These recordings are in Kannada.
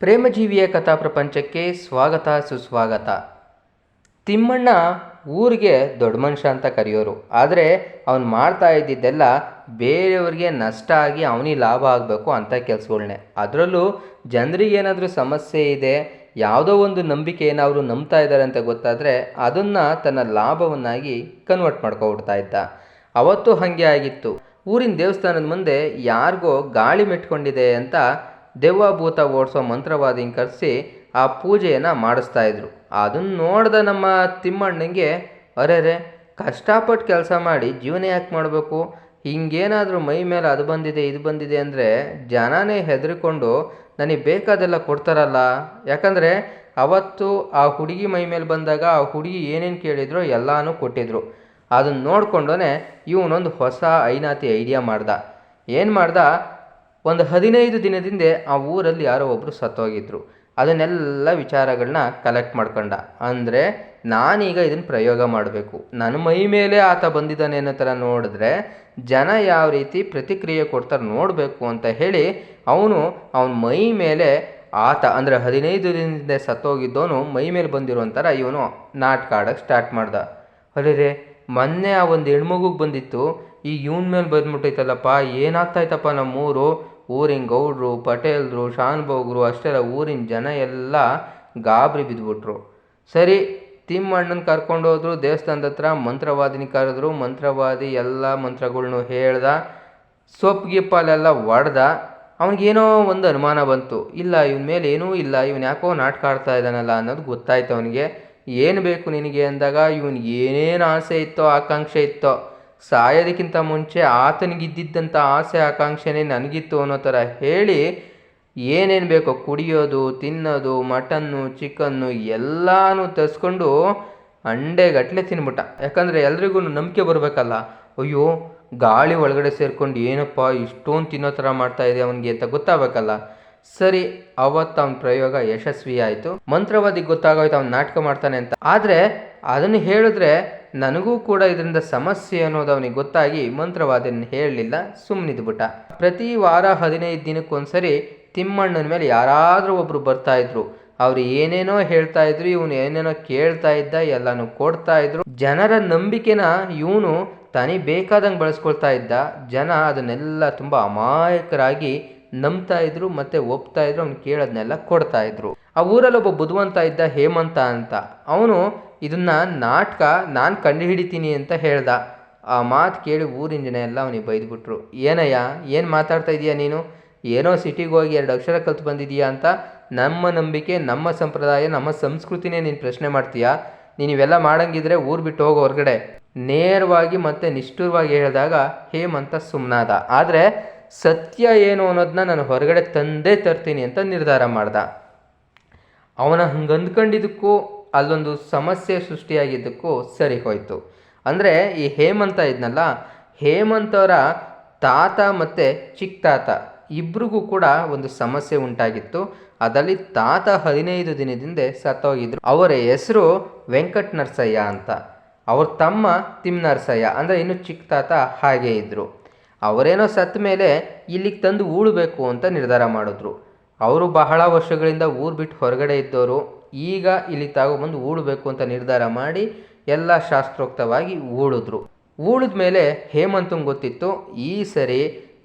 ಪ್ರೇಮಜೀವಿಯ ಕಥಾ ಪ್ರಪಂಚಕ್ಕೆ ಸ್ವಾಗತ ಸುಸ್ವಾಗತ. ತಿಮ್ಮಣ್ಣ ಊರಿಗೆ ದೊಡ್ಡ ಮನುಷ್ಯ ಅಂತ ಕರೆಯೋರು. ಆದರೆ ಅವನು ಮಾಡ್ತಾ ಇದ್ದಿದ್ದೆಲ್ಲ ಬೇರೆಯವ್ರಿಗೆ ನಷ್ಟ ಆಗಿ ಅವನಿಗೆ ಲಾಭ ಆಗಬೇಕು ಅಂತ ಕೆಲಸಗಳನ್ನೇ ಅದರಲ್ಲೂ ಜನರಿಗೆ ಏನಾದರೂ ಸಮಸ್ಯೆ ಇದೆ, ಯಾವುದೋ ಒಂದು ನಂಬಿಕೆ ಏನಾದರೂ ನಂಬ್ತಾ ಇದ್ದಾರೆ ಅಂತ ಗೊತ್ತಾದರೆ ಅದನ್ನು ತನ್ನ ಲಾಭವನ್ನಾಗಿ ಕನ್ವರ್ಟ್ ಮಾಡ್ಕೊಬಿಡ್ತಾ ಇದ್ದ. ಅವತ್ತು ಹಾಗೆ ಆಗಿತ್ತು. ಊರಿನ ದೇವಸ್ಥಾನದ ಮುಂದೆ ಯಾರಿಗೋ ಗಾಳಿ ಮೆಟ್ಕೊಂಡಿದೆ ಅಂತ ದೆವ್ವ ಭೂತ ಓಡಿಸೋ ಮಂತ್ರವಾದಿನ ಕರೆಸಿ ಆ ಪೂಜೆಯನ್ನು ಮಾಡಿಸ್ತಾ ಇದ್ರು. ಅದನ್ನು ನೋಡಿದ ನಮ್ಮ ತಿಮ್ಮಣ್ಣಂಗೆ, ಅರೆರೆ ಕಷ್ಟಪಟ್ಟು ಕೆಲಸ ಮಾಡಿ ಜೀವನ ಯಾಕೆ ಮಾಡಬೇಕು? ಹಿಂಗೇನಾದರೂ ಮೈ ಮೇಲೆ ಅದು ಬಂದಿದೆ, ಇದು ಬಂದಿದೆ ಅಂದರೆ ಜನನೇ ಹೆದರಿಕೊಂಡು ನನಗೆ ಬೇಕಾದೆಲ್ಲ ಕೊಡ್ತಾರಲ್ಲ. ಯಾಕಂದರೆ ಅವತ್ತು ಆ ಹುಡುಗಿ ಮೈ ಮೇಲೆ ಬಂದಾಗ ಆ ಹುಡುಗಿ ಏನೇನು ಕೇಳಿದ್ರೋ ಎಲ್ಲನೂ ಕೊಟ್ಟಿದ್ರು. ಅದನ್ನು ನೋಡಿಕೊಂಡೇ ಇವನೊಂದು ಹೊಸ ಐನಾತಿ ಐಡಿಯಾ ಮಾಡ್ದ. ಏನು ಮಾಡ್ದ? ಒಂದು ಹದಿನೈದು ದಿನದಿಂದ ಆ ಊರಲ್ಲಿ ಯಾರೋ ಒಬ್ಬರು ಸತ್ತೋಗಿದ್ರು. ಅದನ್ನೆಲ್ಲ ವಿಚಾರಗಳನ್ನ ಕಲೆಕ್ಟ್ ಮಾಡ್ಕೊಂಡ. ಅಂದರೆ ನಾನೀಗ ಇದನ್ನು ಪ್ರಯೋಗ ಮಾಡಬೇಕು. ನನ್ನ ಮೈ ಮೇಲೆ ಆತ ಬಂದಿದ್ದಾನೆ ಅನ್ನೋ ಥರ ನೋಡಿದ್ರೆ ಜನ ಯಾವ ರೀತಿ ಪ್ರತಿಕ್ರಿಯೆ ಕೊಡ್ತಾರೆ ನೋಡಬೇಕು ಅಂತ ಹೇಳಿ ಅವನು ಅವನ ಮೈ ಮೇಲೆ ಆತ ಅಂದರೆ ಹದಿನೈದು ದಿನದಿಂದ ಸತ್ತೋಗಿದ್ದವನು ಮೈ ಮೇಲೆ ಬಂದಿರುವಂಥರ ಇವನು ನಾಟಕ ಆಡೋಕ್ಕೆ ಸ್ಟಾರ್ಟ್ ಮಾಡ್ದ. ಅರೆ ಮೊನ್ನೆ ಆ ಒಂದು ಹೆಣ್ಮಗುಗೆ ಬಂದಿತ್ತು. ಈಗ ಇವ್ನ ಮೇಲೆ ಬಂದ್ಬಿಟ್ಟೈತಲ್ಲಪ್ಪ, ಏನಾಗ್ತಾಯ್ತಪ್ಪ ನಮ್ಮೂರು? ಊರಿನ ಗೌಡ್ರು, ಪಟೇಲ್ರು ಅಷ್ಟೇ ಅಷ್ಟೆಲ್ಲ ಊರಿನ ಜನ ಎಲ್ಲ ಗಾಬರಿ ಬಿದ್ದುಬಿಟ್ರು ಸರಿ, ತಿಮ್ಮಣ್ಣನ ಕರ್ಕೊಂಡೋದ್ರು ದೇವಸ್ಥಾನದ ಹತ್ರ ಮಂತ್ರವಾದಿನಿ ಕರೆದ್ರು, ಮಂತ್ರವಾದಿ ಎಲ್ಲ ಮಂತ್ರಗಳ್ನು ಹೇಳ್ದ. ಸೊಪ್ಪು ಗಿಪ್ಪಲೆಲ್ಲ ಒಡೆದ. ಅವನಿಗೇನೋ ಒಂದು ಅನುಮಾನ ಬಂತು. ಇಲ್ಲ, ಇವನ ಮೇಲೆ ಏನೂ ಇಲ್ಲ, ಇವನು ಯಾಕೋ ನಾಟಕ ಆಡ್ತಾ ಇದ್ದಾನಲ್ಲ ಅನ್ನೋದು ಗೊತ್ತಾಯ್ತು ಅವನಿಗೆ. ಏನು ಬೇಕು ನಿನಗೆ ಅಂದಾಗ, ಇವನು ಏನೇನು ಆಸೆ ಇತ್ತೋ, ಆಕಾಂಕ್ಷೆ ಇತ್ತೋ, ಸಾಯೋದಕ್ಕಿಂತ ಮುಂಚೆ ಆತನಿಗಿದ್ದಿದ್ದಂಥ ಆಸೆ, ಆಕಾಂಕ್ಷೆನೇ ನನಗಿತ್ತು ಅನ್ನೋ ಥರ ಹೇಳಿ, ಏನೇನು ಬೇಕೋ ಕುಡಿಯೋದು, ತಿನ್ನೋದು, ಮಟನ್ನು, ಚಿಕನ್ನು ಎಲ್ಲನೂ ತರಿಸ್ಕೊಂಡು ಅಂಡೆಗಟ್ಟಲೆ ತಿನ್ಬಿಟ್ಟ. ಯಾಕಂದರೆ ಎಲ್ರಿಗೂ ನಂಬಿಕೆ ಬರಬೇಕಲ್ಲ. ಅಯ್ಯೋ, ಗಾಳಿ ಒಳಗಡೆ ಸೇರ್ಕೊಂಡು ಏನಪ್ಪ ಇಷ್ಟೊಂದು ತಿನ್ನೋ ಥರ ಮಾಡ್ತಾ ಇದೆ ಅವನಿಗೆ ಅಂತ ಗೊತ್ತಾಗಬೇಕಲ್ಲ. ಸರಿ ಅವತ್ತು ಅವನ ಪ್ರಯೋಗ ಯಶಸ್ವಿ ಆಯಿತು. ಮಂತ್ರವಾದಿ ಗೊತ್ತಾಗೋಯ್ತು, ಅವ್ನು ನಾಟಕ ಮಾಡ್ತಾನೆ ಅಂತ. ಆದರೆ, ಅದನ್ನು ಹೇಳಿದ್ರೆ ನನಗೂ ಕೂಡ ಇದರಿಂದ ಸಮಸ್ಯೆ ಅನ್ನೋದು ಅವನಿಗೆ ಗೊತ್ತಾಗಿ ಮಂತ್ರವಾದಿನ ಹೇಳಲಿಲ್ಲ ಸುಮ್ಮನಿದ್ಬಿಟ್ಟ ಪ್ರತಿ ವಾರ ಹದಿನೈದು ದಿನಕ್ಕೊಂದ್ಸರಿ ತಿಮ್ಮಣ್ಣನ ಮೇಲೆ ಯಾರಾದರೂ ಒಬ್ಬರು ಬರ್ತಾ ಇದ್ರು. ಅವ್ರು ಏನೇನೋ ಹೇಳ್ತಾ ಇದ್ರು, ಇವನು ಏನೇನೋ ಕೇಳ್ತಾ ಇದ್ದ, ಎಲ್ಲಾನು ಕೊಡ್ತಾ ಇದ್ರು. ಜನರ ನಂಬಿಕೆನ ಇವನು ತಾನೇ ಬೇಕಾದಂಗೆ ಬಳಸ್ಕೊಳ್ತಾ ಇದ್ದ. ಜನ ಅದನ್ನೆಲ್ಲ ತುಂಬ ಅಮಾಯಕರಾಗಿ ನಂಬ್ತಾ ಇದ್ರು ಮತ್ತೆ ಒಪ್ತಾ ಇದ್ರು, ಅವ್ನು ಕೇಳೋದನ್ನೆಲ್ಲ ಕೊಡ್ತಾ ಇದ್ರು. ಆ ಊರಲ್ಲಿ ಒಬ್ಬ ಬುದ್ಧಿವಂತ ಇದ್ದ ಹೇಮಂತ ಅಂತ. ಅವನು, ಇದನ್ನ ನಾಟಕ, ನಾನು ಕಂಡುಹಿಡಿತೀನಿ ಅಂತ ಹೇಳ್ದ. ಆ ಮಾತು ಕೇಳಿ ಊರಿನ ಜನ ಎಲ್ಲ ಅವನಿಗೆ ಬೈದ್ಬಿಟ್ರು. ಏನಯ್ಯ, ಏನು ಮಾತಾಡ್ತಾ ಇದೀಯ ನೀನು? ಏನೋ ಸಿಟಿಗೆ ಹೋಗಿ ಎರಡು ಅಕ್ಷರ ಕಲ್ತು ಬಂದಿದೀಯಾ ಅಂತ? ನಮ್ಮ ನಂಬಿಕೆ, ನಮ್ಮ ಸಂಪ್ರದಾಯ, ನಮ್ಮ ಸಂಸ್ಕೃತಿನೇ ನೀನು ಪ್ರಶ್ನೆ ಮಾಡ್ತೀಯಾ? ನೀನು ಇವೆಲ್ಲ ಮಾಡಂಗಿದ್ರೆ ಊರು ಬಿಟ್ಟು ಹೋಗೋ ಹೊರಗಡೆ. ನೇರವಾಗಿ ಮತ್ತೆ ನಿಷ್ಠುರವಾಗಿ ಹೇಳಿದಾಗ ಹೇಮಂತ ಸುಮ್ಮನಾದ ಆದರೆ ಸತ್ಯ ಏನು ಅನ್ನೋದನ್ನ ನಾನು ಹೊರಗಡೆ ತಂದೇ ತರ್ತೀನಿ ಅಂತ ನಿರ್ಧಾರ ಮಾಡ್ದ. ಅವನ ಹಂಗೆ ಅಂದ್ಕೊಂಡಿದ್ದಕ್ಕೂ ಅಲ್ಲೊಂದು ಸಮಸ್ಯೆ ಸೃಷ್ಟಿಯಾಗಿದ್ದಕ್ಕೂ ಸರಿ ಹೋಯಿತು. ಅಂದರೆ ಈ ಹೇಮಂತ ಇದ್ನಲ್ಲ, ಹೇಮಂತವರ ತಾತ ಮತ್ತು ಚಿಕ್ಕ ತಾತ ಇಬ್ರಿಗೂ ಕೂಡ ಒಂದು ಸಮಸ್ಯೆ ಉಂಟಾಗಿತ್ತು. ಅದರಲ್ಲಿ ತಾತ ಹದಿನೈದು ದಿನದಿಂದ ಸತ್ತೋಗಿದ್ರು. ಅವರ ಹೆಸರು ವೆಂಕಟ್ ನರಸಯ್ಯ ಅಂತ. ಅವ್ರ ತಮ್ಮ ತಿಮ್ಮ ನರಸಯ್ಯ ಅಂದರೆ ಇನ್ನು ಚಿಕ್ಕ ತಾತ ಹಾಗೇ ಇದ್ದರು ಅವರೇನೋ ಸತ್ತ ಮೇಲೆ ಇಲ್ಲಿಗೆ ತಂದು ಊಳಬೇಕು ಅಂತ ನಿರ್ಧಾರ ಮಾಡಿದ್ರು. ಅವರು ಬಹಳ ವರ್ಷಗಳಿಂದ ಊರು ಬಿಟ್ಟು ಹೊರಗಡೆ ಇದ್ದವರು ಈಗ ಇಲ್ಲಿ ತಗೊಬಂದು ಊಳಬೇಕು ಅಂತ ನಿರ್ಧಾರ ಮಾಡಿ ಎಲ್ಲ ಶಾಸ್ತ್ರೋಕ್ತವಾಗಿ ಊಳಿದ್ರು. ಉಳಿದ ಮೇಲೆ ಹೇಮಂತಂಗೆ ಗೊತ್ತಿತ್ತು, ಈ ಸರಿ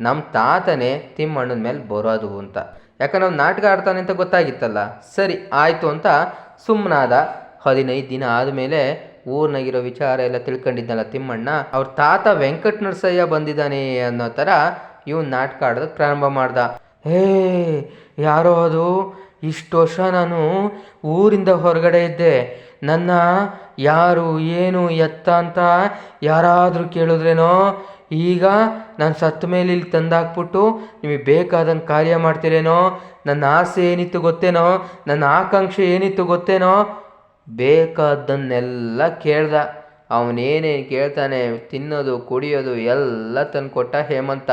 ನಮ್ಮ ತಾತನೇ ತಿಮ್ಮಣ್ಣನ ಮೇಲೆ ಬರೋದು ಅಂತ. ಯಾಕಂದ್ರೆ ಅವ್ನು ನಾಟಕ ಆಡ್ತಾನೆ ಅಂತ ಗೊತ್ತಾಗಿತ್ತಲ್ಲ. ಸರಿ, ಆಯಿತು ಅಂತ ಸುಮ್ಮನಾದ ಹದಿನೈದು ದಿನ ಆದಮೇಲೆ ಊರ್ನಾಗಿರೋ ವಿಚಾರ ಎಲ್ಲ ತಿಳ್ಕೊಂಡಿದ್ನಲ್ಲ ತಿಮ್ಮಣ್ಣ. ಅವ್ರ ತಾತ ವೆಂಕಟ ನರಸಯ್ಯ ಬಂದಿದ್ದಾನೆ ಅನ್ನೋ ಥರ ಇವ್ನು ನಾಟಕ ಆಡೋದಕ್ಕೆ ಪ್ರಾರಂಭ ಮಾಡ್ದ. ಹೇ, ಯಾರೋ ಅದು? ಇಷ್ಟು ವರ್ಷ ನಾನು ಊರಿಂದ ಹೊರಗಡೆ ಇದ್ದೆ. ನನ್ನ ಯಾರು, ಏನು, ಎತ್ತ ಅಂತ ಯಾರಾದರೂ ಕೇಳಿದ್ರೇನೋ? ಈಗ ನಾನು ಸತ್ತ ಮೇಲೆ ಇಲ್ಲಿ ತಂದಾಕ್ಬಿಟ್ಟು ನಿಮಗೆ ಬೇಕಾದಂಗೆ ಕಾರ್ಯ ಮಾಡ್ತಿರೇನೋ? ನನ್ನ ಆಸೆ ಏನಿತ್ತು ಗೊತ್ತೇನೋ? ನನ್ನ ಆಕಾಂಕ್ಷೆ ಏನಿತ್ತು ಗೊತ್ತೇನೋ? ಬೇಕಾದ್ದನ್ನೆಲ್ಲ ಕೇಳ್ದ. ಅವನೇನೇನು ಕೇಳ್ತಾನೆ, ತಿನ್ನೋದು, ಕುಡಿಯೋದು ಎಲ್ಲ ತಂದುಕೊಟ್ಟ ಹೇಮಂತ.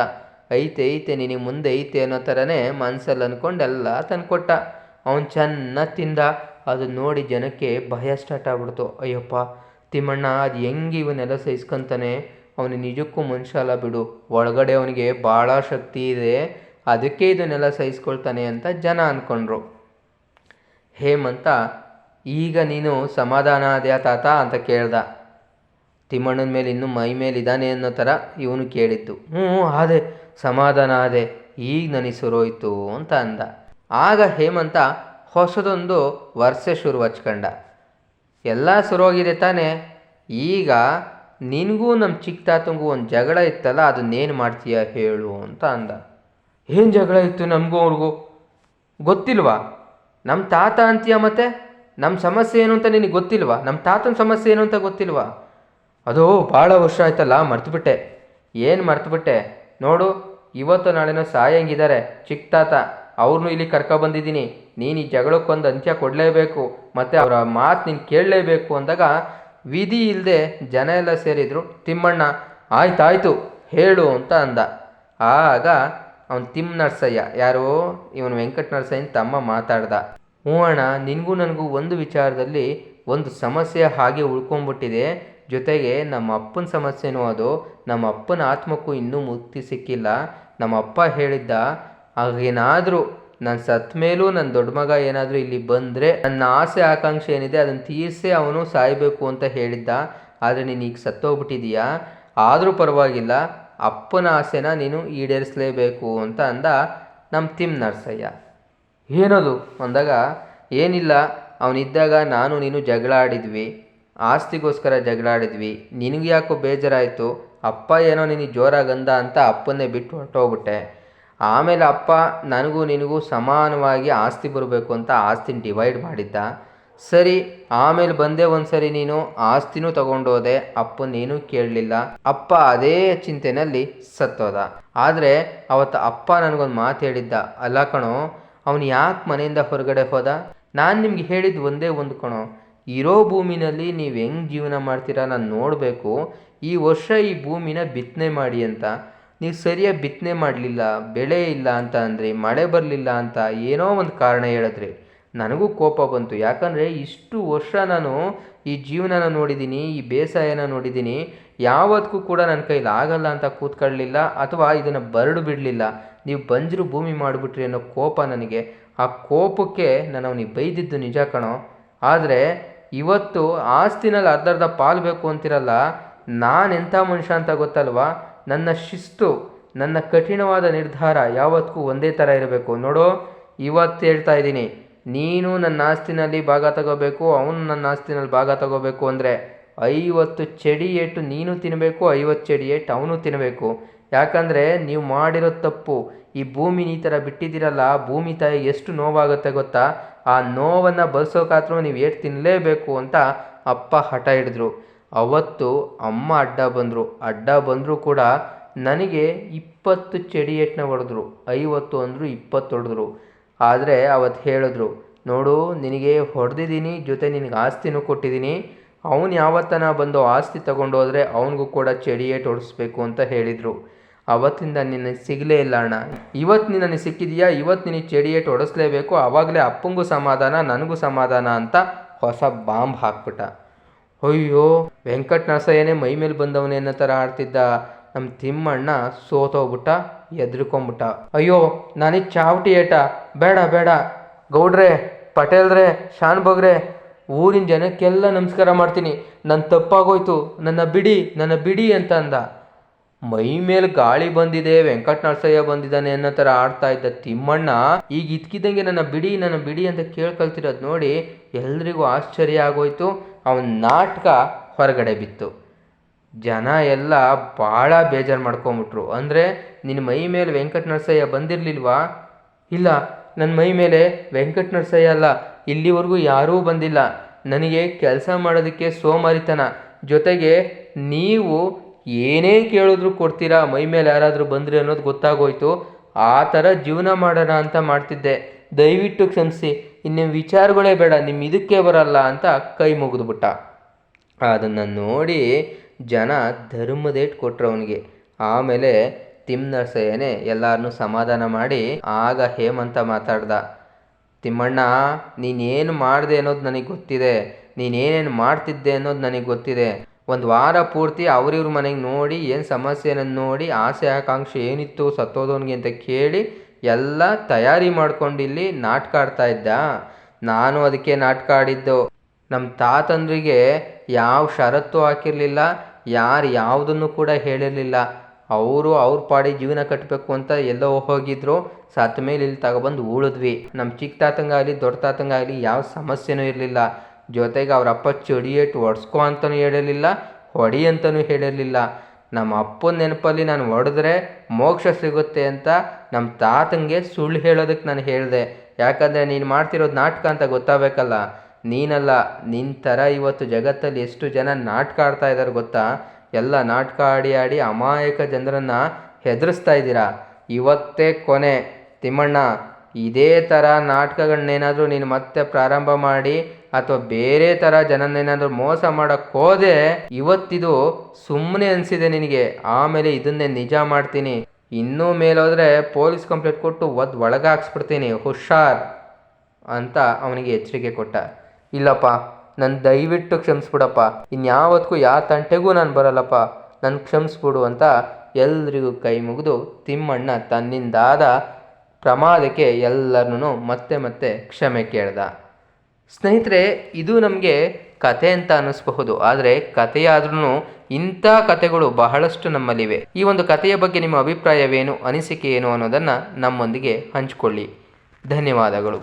ಐತೆ ಐತೆ, ನಿನಗೆ ಮುಂದೆ ಐತೆ ಅನ್ನೋ ಥರನೇ ಮನಸ್ಸಲ್ಲಿ ಅಂದ್ಕೊಂಡು ಎಲ್ಲ ತಂದ್ಕೊಟ್ಟ. ಅವನು ಚೆನ್ನಾಗಿ ತಿಂದ. ಅದು ನೋಡಿ ಜನಕ್ಕೆ ಭಯ ಸ್ಟಾರ್ಟ್ ಆಗ್ಬಿಡ್ತು. ಅಯ್ಯಪ್ಪ, ತಿಮ್ಮಣ್ಣ, ಅದು ಹೆಂಗೆ ಇವನ್ನೆಲ್ಲ ಸಹಿಸ್ಕೊಂತಾನೆ? ಅವನು ನಿಜಕ್ಕೂ ಮನುಷ್ಯ ಅಲ್ಲ ಬಿಡು. ಒಳಗಡೆ ಅವನಿಗೆ ಭಾಳ ಶಕ್ತಿ ಇದೆ. ಅದಕ್ಕೆ ಇದನ್ನೆಲ್ಲ ಸಹಿಸ್ಕೊಳ್ತಾನೆ ಅಂತ ಜನ ಅಂದ್ಕೊಂಡ್ರು ಹೇಮಂತ ಈಗ ನೀನು ಸಮಾಧಾನ ಆದ್ಯಾ ತಾತ ಅಂತ ಕೇಳ್ದ. ತಿಮ್ಮಣ್ಣನ ಮೇಲೆ ಇನ್ನೂ ಮೈ ಮೇಲೆ ಇದ್ದಾನೆ ಅನ್ನೋ ಥರ ಇವನು ಕೇಳಿದ್ದು. ಹ್ಞೂ, ಆದೆ, ಸಮಾಧಾನ ಆದೆ, ಈಗ ನನಗೆ ಶುರುವಾಯ್ತು ಅಂತ ಅಂದ. ಆಗ ಹೇಮಂತ ಹೊಸದೊಂದು ವರ್ಷ ಶುರು ಹಚ್ಕಂಡ ಎಲ್ಲ ಶುರುವಾಗಿದೆ ತಾನೆ. ಈಗ ನಿನಗೂ ನಮ್ಮ ಚಿಕ್ಕ ತಾತಂಗೂ ಒಂದು ಜಗಳ ಇತ್ತಲ್ಲ ಅದನ್ನೇನು ಮಾಡ್ತೀಯ ಹೇಳು ಅಂತ ಅಂದ. ಏನು ಜಗಳ ಇತ್ತು ನಮಗೂ ಅವ್ರಿಗೂ ಗೊತ್ತಿಲ್ವಾ? ನಮ್ಮ ತಾತ ಅಂತೀಯ ಮತ್ತೆ? ನಮ್ಮ ಸಮಸ್ಯೆ ಏನು ಅಂತ ನಿನಗೆ ಗೊತ್ತಿಲ್ವಾ? ನಮ್ಮ ತಾತನ ಸಮಸ್ಯೆ ಏನು ಅಂತ ಗೊತ್ತಿಲ್ವಾ? ಅದು ಭಾಳ ವರ್ಷ ಆಯ್ತಲ್ಲ, ಮರ್ತುಬಿಟ್ಟೆ. ಏನು ಮರ್ತುಬಿಟ್ಟೆ? ನೋಡು, ಇವತ್ತು ನಾಳೆನೋ ಸಾಯಂಗಿದ್ದಾರೆ ಚಿಕ್ಕ ತಾತ. ಅವ್ರನ್ನೂ ಇಲ್ಲಿ ಕರ್ಕೊಬಂದಿದ್ದೀನಿ ನೀನು ಈ ಜಗಳಕ್ಕೊಂದು ಅಂತ್ಯ ಕೊಡಲೇಬೇಕು, ಮತ್ತು ಅವರ ಮಾತು ನೀನು ಕೇಳಲೇಬೇಕು ಅಂದಾಗ ವಿಧಿ ಇಲ್ಲದೆ ಜನ ಎಲ್ಲ ಸೇರಿದ್ರು, ತಿಮ್ಮಣ್ಣ, ಆಯ್ತಾಯ್ತು, ಹೇಳು ಅಂತ ಅಂದ. ಆಗ ಅವನು ತಿಮ್ಮ ನರ್ಸಯ್ಯ, ಯಾರು, ಇವನು ವೆಂಕಟ ನರಸಯ್ಯನ ತಮ್ಮ ಮಾತಾಡ್ದ. ಹ್ಞೂ ಅಣ್ಣ, ನಿನಗೂ ನನಗೂ ಒಂದು ವಿಚಾರದಲ್ಲಿ ಒಂದು ಸಮಸ್ಯೆ ಹಾಗೆ ಉಳ್ಕೊಂಬಿಟ್ಟಿದೆ. ಜೊತೆಗೆ ನಮ್ಮ ಅಪ್ಪನ ಸಮಸ್ಯೆನೂ ಅದು. ನಮ್ಮ ಅಪ್ಪನ ಆತ್ಮಕ್ಕೂ ಇನ್ನೂ ಮುಕ್ತಿ ಸಿಕ್ಕಿಲ್ಲ. ನಮ್ಮ ಅಪ್ಪ ಹೇಳಿದ್ದ, ಹಾಗೇನಾದರೂ ನಾನು ಸತ್ ಮೇಲೂ ನನ್ನ ದೊಡ್ಡ ಮಗ ಏನಾದರೂ ಇಲ್ಲಿ ಬಂದರೆ ನನ್ನ ಆಸೆ ಆಕಾಂಕ್ಷೆ ಏನಿದೆ ಅದನ್ನು ತೀರಿಸಿ ಅವನು ಸಾಯಬೇಕು ಅಂತ ಹೇಳಿದ್ದ. ಆದರೆ ನೀನು ಈಗ ಸತ್ತೋಗ್ಬಿಟ್ಟಿದೀಯಾ? ಆದರೂ ಪರವಾಗಿಲ್ಲ, ಅಪ್ಪನ ಆಸೆನ ನೀನು ಈಡೇರಿಸಲೇಬೇಕು ಅಂತ ಅಂದ ನಮ್ಮ ತಿಮ್ ನರ್ಸಯ್ಯ. ಏನದು? ಅಂದಾಗ, ಏನಿಲ್ಲ, ಅವನಿದ್ದಾಗ ನಾನು ನೀನು ಜಗಳ ಆಡಿದ್ವಿ ಆಸ್ತಿಗೋಸ್ಕರ ಜಗಳ ಆಡಿದ್ವಿ ನಿನಗೆ ಯಾಕೋ ಬೇಜಾರಾಯಿತು? ಅಪ್ಪ ಏನೋ ನಿನಗೆ ಜೋರಾಗಂದ ಅಂತ ಅಪ್ಪನ್ನೇ ಬಿಟ್ಟು ಹೊರಟೋಗ್ಬಿಟ್ಟೆ. ಆಮೇಲೆ ಅಪ್ಪ, ನನಗೂ ನಿನಗೂ ಸಮಾನವಾಗಿ ಆಸ್ತಿ ಬರಬೇಕು ಅಂತ ಆಸ್ತಿನ ಡಿವೈಡ್ ಮಾಡಿದ್ದ. ಸರಿ, ಆಮೇಲೆ ಬಂದೆ ಒಂದ್ಸರಿ ನೀನು, ಆಸ್ತಿನೂ ತಗೊಂಡೋದೆ, ಅಪ್ಪ ನೀನು ಕೇಳಲಿಲ್ಲ. ಅಪ್ಪ ಅದೇ ಚಿಂತೆನಲ್ಲಿ ಸತ್ತೋದ. ಆದರೆ ಅವತ್ತು ಅಪ್ಪ ನನಗೊಂದು ಮಾತು ಹೇಳಿದ್ದ. ಅಲ್ಲ ಕಣೋ ಅವನು ಯಾಕೆ ಮನೆಯಿಂದ ಹೊರಗಡೆ ಹೋದ? ನಾನು ನಿಮ್ಗೆ ಹೇಳಿದ್ದು ಒಂದೇ ಒಂದು ಕಣೋ. ಇರೋ ಭೂಮಿನಲ್ಲಿ ನೀವು ಹೆಂಗೆ ಜೀವನ ಮಾಡ್ತೀರಾ ನಾನು ನೋಡಬೇಕು. ಈ ವರ್ಷ ಈ ಭೂಮಿನ ಬಿತ್ತನೆ ಮಾಡಿ ಅಂತ. ನೀವು ಸರಿಯಾಗಿ ಬಿತ್ತನೆ ಮಾಡಲಿಲ್ಲ, ಬೆಳೆ ಇಲ್ಲ ಅಂತ ಅಂದರೆ, ಮಳೆ ಬರಲಿಲ್ಲ ಅಂತ ಏನೋ ಒಂದು ಕಾರಣ ಹೇಳಿದ್ರಿ. ನನಗೂ ಕೋಪ ಬಂತು. ಯಾಕಂದರೆ ಇಷ್ಟು ವರ್ಷ ನಾನು ಈ ಜೀವನನ ನೋಡಿದ್ದೀನಿ ಈ ಬೇಸಾಯನ ನೋಡಿದ್ದೀನಿ ಯಾವತ್ತಿಗೂ ಕೂಡ ನನ್ನ ಕೈಲಿ ಆಗಲ್ಲ ಅಂತ ಕೂತ್ಕೊಳ್ಳಲಿಲ್ಲ ಅಥವಾ ಇದನ್ನು ಬರಡು ಬಿಡಲಿಲ್ಲ. ನೀವು ಬಂಜರು ಭೂಮಿ ಮಾಡಿಬಿಟ್ರಿ ಅನ್ನೋ ಕೋಪ ನನಗೆ. ಆ ಕೋಪಕ್ಕೆ ನಾನು ಅವನಿಗೆ ಬೈದಿದ್ದು ನಿಜ ಕಣೋ. ಆದರೆ ಇವತ್ತು ಆಸ್ತಿನಲ್ಲಿ ಅರ್ಧರ್ಧ ಪಾಲು ಬೇಕು ಅಂತಿರಲ್ಲ ನಾನು ಎಂಥ ಮನುಷ್ಯ ಅಂತ ಗೊತ್ತಲ್ವಾ? ನನ್ನ ಶಿಸ್ತು, ನನ್ನ ಕಠಿಣವಾದ ನಿರ್ಧಾರ ಯಾವತ್ತಿಗೂ ಒಂದೇ ಥರ ಇರಬೇಕು. ನೋಡು, ಇವತ್ತು ಹೇಳ್ತಾ ಇದ್ದೀನಿ, ನೀನು ನನ್ನ ಆಸ್ತಿನಲ್ಲಿ ಭಾಗ ತಗೋಬೇಕು, ಅವನು ನನ್ನ ಆಸ್ತಿನಲ್ಲಿ ಭಾಗ ತಗೋಬೇಕು ಅಂದರೆ ಐವತ್ತು ಚಡಿ ಏಟು ನೀನು ತಿನ್ನಬೇಕು ಐವತ್ತು ಚಡಿ ಏಟು ಅವನು ತಿನ್ನಬೇಕು ಯಾಕಂದರೆ ನೀವು ಮಾಡಿರೋ ತಪ್ಪು. ಈ ಭೂಮಿ ಈ ಥರ ಬಿಟ್ಟಿದ್ದೀರಲ್ಲ, ಭೂಮಿ ತಾಯಿ ಎಷ್ಟು ನೋವಾಗುತ್ತೆ ಗೊತ್ತಾ? ಆ ನೋವನ್ನು ಬಳಸೋಕಾತ್ರ ನೀವು ಏಟು ತಿನ್ನಲೇಬೇಕು ಅಂತ ಅಪ್ಪ ಹಠ ಹಿಡಿದ್ರು. ಅವತ್ತು ಅಮ್ಮ ಅಡ್ಡ ಬಂದರು. ಅಡ್ಡ ಬಂದರೂ ಕೂಡ ನನಗೆ ಇಪ್ಪತ್ತು ಚಡಿ ಏಟನ್ನ ಹೊಡೆದ್ರು. ಐವತ್ತು ಅಂದರು ಇಪ್ಪತ್ತು ಹೊಡೆದ್ರು. ಆದರೆ ಅವತ್ತು ಹೇಳಿದ್ರು, ನೋಡು, ನಿನಗೆ ಹೊಡೆದಿದ್ದೀನಿ, ಜೊತೆ ನಿನಗೆ ಆಸ್ತಿನೂ ಕೊಟ್ಟಿದ್ದೀನಿ. ಅವನು ಯಾವತ್ತನ ಬಂದು ಆಸ್ತಿ ತಗೊಂಡು ಹೋದರೆ ಅವನಿಗೂ ಕೂಡ ಚಡಿ ಏಟು ಹೊಡಿಸ್ಬೇಕು ಅಂತ ಹೇಳಿದರು. ಅವತ್ತಿಂದ ನಿನ್ನ ಸಿಗಲೇ ಇಲ್ಲ ಅಣ್ಣ. ಇವತ್ತು ನೀನು ನನಗೆ ಸಿಕ್ಕಿದೆಯಾ? ಇವತ್ತು ನಿನಗೆ ಏಟ್ ಹೊಡೆಸ್ಲೇಬೇಕು ಆವಾಗಲೇ ಅಪ್ಪಂಗೂ ಸಮಾಧಾನ, ನನಗೂ ಸಮಾಧಾನ ಅಂತ ಹೊಸ ಬಾಂಬ್ ಹಾಕ್ಬಿಟ್ಟ. ಅಯ್ಯೋ, ವೆಂಕಟ ನರಸಯ್ಯನೇ ಮೈ ಮೇಲೆ ಬಂದವನೇ ಅನ್ನೋ ಥರ ಆಡ್ತಿದ್ದ ನಮ್ಮ ತಿಮ್ಮಣ್ಣ ಸೋತೋಗ್ಬಿಟ್ಟ, ಎದ್ರಿಕೊಂಬಿಟ್ಟ. ಅಯ್ಯೋ ನನಗೆ ಚಾವಟಿ ಏಟ? ಬೇಡ ಬೇಡ. ಗೌಡ್ರೆ, ಪಟೇಲ್ರೆ ಶಾನ್ ಬಗ್ರೆ ಊರಿನ ಜನಕ್ಕೆಲ್ಲ ನಮಸ್ಕಾರ ಮಾಡ್ತೀನಿ. ನನ್ನ ತಪ್ಪಾಗೋಯ್ತು. ನನ್ನ ಬಿಡಿ ನನ್ನ ಬಿಡಿ ಅಂತ ಅಂದ. ಮೈ ಮೇಲೆ ಗಾಳಿ ಬಂದಿದೆ ವೆಂಕಟ ನರಸಯ್ಯ ಬಂದಿದ್ದಾನೆ ಅನ್ನೋ ಥರ ಆಡ್ತಾ ಇದ್ದ ತಿಮ್ಮಣ್ಣ, ಈಗ ಇದ್ಕಿದ್ದಂಗೆ ನನ್ನ ಬಿಡಿ ನನ್ನ ಬಿಡಿ ಅಂತ ಕೇಳ್ಕೊಳ್ತಿರೋದು ನೋಡಿ ಎಲ್ರಿಗೂ ಆಶ್ಚರ್ಯ ಆಗೋಯ್ತು. ಅವನ ನಾಟಕ ಹೊರಗಡೆ ಬಿತ್ತು. ಜನ ಎಲ್ಲ ಭಾಳ ಬೇಜಾರು ಮಾಡ್ಕೊಂಬಿಟ್ರು. ಅಂದರೆ ನಿನ್ನ ಮೈ ಮೇಲೆ ವೆಂಕಟ ನರಸಯ್ಯ ಬಂದಿರಲಿಲ್ವಾ? ಇಲ್ಲ ನನ್ನ ಮೈ ಮೇಲೆ ವೆಂಕಟ ನರಸಯ್ಯ ಅಲ್ಲ, ಇಲ್ಲಿವರೆಗೂ ಯಾರೂ ಬಂದಿಲ್ಲ. ನನಗೆ ಕೆಲಸ ಮಾಡೋದಕ್ಕೆ ಸೋಮಾರಿತನ. ಜೊತೆಗೆ ನೀವು ಏನೇ ಕೇಳಿದ್ರು ಕೊಡ್ತೀರಾ, ಮೈ ಮೇಲೆ ಯಾರಾದರೂ ಬಂದ್ರಿ ಅನ್ನೋದು ಗೊತ್ತಾಗೋಯ್ತು. ಆ ಥರ ಜೀವನ ಮಾಡೋಣ ಅಂತ ಮಾಡ್ತಿದ್ದೆ. ದಯವಿಟ್ಟು ಕ್ಷಮಿಸಿ ಇನ್ನು ವಿಚಾರಗಳೇ ಬೇಡ ನಿಮ್ಮ ಇದಕ್ಕೆ ಬರಲ್ಲ ಅಂತ ಕೈ ಮುಗಿದ್ಬಿಟ್ಟ ಅದನ್ನು ನೋಡಿ ಜನ ಧರ್ಮದೇಟ್ ಕೊಟ್ರು ಅವನಿಗೆ. ಆಮೇಲೆ ತಿಮ್ ನರಸಯ್ಯನೇ ಎಲ್ಲರನ್ನೂ ಸಮಾಧಾನ ಮಾಡಿ ಆಗ ಹೇಮಂತ ಮಾತಾಡ್ದ, ತಿಮ್ಮಣ್ಣ, ನೀನೇನು ಮಾಡಿದೆ ಅನ್ನೋದು ನನಗೆ ಗೊತ್ತಿದೆ. ನೀನೇನೇನು ಮಾಡ್ತಿದ್ದೆ ಅನ್ನೋದು ನನಗೆ ಗೊತ್ತಿದೆ. ಒಂದು ವಾರ ಪೂರ್ತಿ ಅವ್ರಿವ್ರ ಮನೆಗೆ ನೋಡಿ ಏನು ಸಮಸ್ಯೆನ ನೋಡಿ, ಆಸೆ, ಆಕಾಂಕ್ಷೆ ಏನಿತ್ತು ಸತ್ತೋದವನಿಗೆ ಅಂತ ಕೇಳಿ ಎಲ್ಲ ತಯಾರಿ ಮಾಡ್ಕೊಂಡು ಇಲ್ಲಿ ನಾಟಕ ಆಡ್ತಾ ಇದ್ದ. ನಾನು ಅದಕ್ಕೆ ನಾಟಕ ಆಡಿದ್ದು. ನಮ್ಮ ತಾತಂದ್ರಿಗೆ ಯಾವ ಷರತ್ತು ಹಾಕಿರಲಿಲ್ಲ, ಯಾರು ಯಾವುದನ್ನು ಕೂಡ ಹೇಳಿರಲಿಲ್ಲ. ಅವರು ಅವ್ರ ಪಾಡಿ ಜೀವನ ಕಟ್ಟಬೇಕು ಅಂತ ಎಲ್ಲೋ ಹೋಗಿದ್ರು. ಸತ್ತ ಮೇಲೆ ಇಲ್ಲಿ ತಗೊಬಂದು ಉಳಿದ್ವಿ. ನಮ್ಮ ಚಿಕ್ಕ ತಾತಂಗಾಗಲಿ, ದೊಡ್ಡ ತಾತಂಗಾಗಲಿ ಯಾವ ಸಮಸ್ಯೆನೂ ಇರಲಿಲ್ಲ. ಜೊತೆಗೆ ಅವ್ರ ಅಪ್ಪ ಚಡಿಯೇಟು ಒಡ್ಸ್ಕೊ ಅಂತಲೂ ಹೇಳಿರಲಿಲ್ಲ ಹೊಡಿ ಅಂತಲೂ ಹೇಳಿರಲಿಲ್ಲ ನಮ್ಮ ಅಪ್ಪನ ನೆನಪಲ್ಲಿ ನಾನು ಹೊಡೆದ್ರೆ ಮೋಕ್ಷ ಸಿಗುತ್ತೆ ಅಂತ ನಮ್ಮ ತಾತಂಗೆ ಸುಳ್ಳು ಹೇಳೋದಕ್ಕೆ ನಾನು ಹೇಳಿದೆ. ಯಾಕಂದರೆ ನೀನು ಮಾಡ್ತಿರೋದು ನಾಟಕ ಅಂತ ಗೊತ್ತಾಗಬೇಕಲ್ಲ. ನೀನಲ್ಲ ನಿನ್ನ ಥರ ಇವತ್ತು ಜಗತ್ತಲ್ಲಿ ಎಷ್ಟು ಜನ ನಾಟಕ ಆಡ್ತಾ ಇದ್ದಾರೆ ಗೊತ್ತಾ? ಎಲ್ಲ ನಾಟಕ ಆಡಿ ಆಡಿ ಅಮಾಯಕ ಜನರನ್ನು ಹೆದರಿಸ್ತಾ ಇದ್ದೀರಾ? ಇವತ್ತೇ ಕೊನೆ. ತಿಮ್ಮಣ್ಣ, ಇದೇ ಥರ ನಾಟಕಗಳನ್ನೇನಾದರೂ ನೀನು ಮತ್ತೆ ಪ್ರಾರಂಭ ಮಾಡಿ ಅಥವಾ ಬೇರೆ ಥರ ಜನನೇನಾದರೂ ಮೋಸ ಮಾಡೋಕ್ಕೆ ಹೋದೆ, ಇವತ್ತಿದು ಸುಮ್ಮನೆ ಅನಿಸಿದೆ ನಿನಗೆ. ಆಮೇಲೆ ಇದನ್ನೇ ನಿಜ ಮಾಡ್ತೀನಿ. ಇನ್ನೂ ಮೇಲೋದ್ರೆ ಪೊಲೀಸ್ ಕಂಪ್ಲೇಂಟ್ ಕೊಟ್ಟು ಒದ್ ಒಳಗೆ ಹಾಕ್ಸ್ಬಿಡ್ತೀನಿ ಹುಷಾರ್ ಅಂತ ಅವನಿಗೆ ಎಚ್ಚರಿಕೆ ಕೊಟ್ಟ. ಇಲ್ಲಪ್ಪ ನನ್ನ ದಯವಿಟ್ಟು ಕ್ಷಮಿಸ್ಬಿಡಪ್ಪ. ಇನ್ಯಾವತ್ತಿಗೂ ಯಾವ ತಂಟೆಗೂ ನಾನು ಬರಲ್ಲಪ್ಪ. ನನ್ನ ಕ್ಷಮಿಸ್ಬಿಡು ಅಂತ ಎಲ್ರಿಗೂ ಕೈ ಮುಗಿದು ತಿಮ್ಮಣ್ಣ ತನ್ನಿಂದಾದ ಪ್ರಮಾದಕ್ಕೆ ಎಲ್ಲರನ್ನೂ ಮತ್ತೆ ಮತ್ತೆ ಕ್ಷಮೆ ಕೇಳ್ದ. ಸ್ನೇಹಿತರೆ, ಇದು ನಮಗೆ ಕತೆ ಅಂತ ಅನ್ನಿಸ್ಬಹುದು. ಆದರೆ ಕಥೆಯಾದ್ರೂ ಇಂಥ ಕಥೆಗಳು ಬಹಳಷ್ಟು ನಮ್ಮಲ್ಲಿವೆ. ಈ ಒಂದು ಕಥೆಯ ಬಗ್ಗೆ ನಿಮ್ಮ ಅಭಿಪ್ರಾಯವೇನು, ಅನಿಸಿಕೆ ಏನು ಅನ್ನೋದನ್ನು ನಮ್ಮೊಂದಿಗೆ ಹಂಚಿಕೊಳ್ಳಿ. ಧನ್ಯವಾದಗಳು.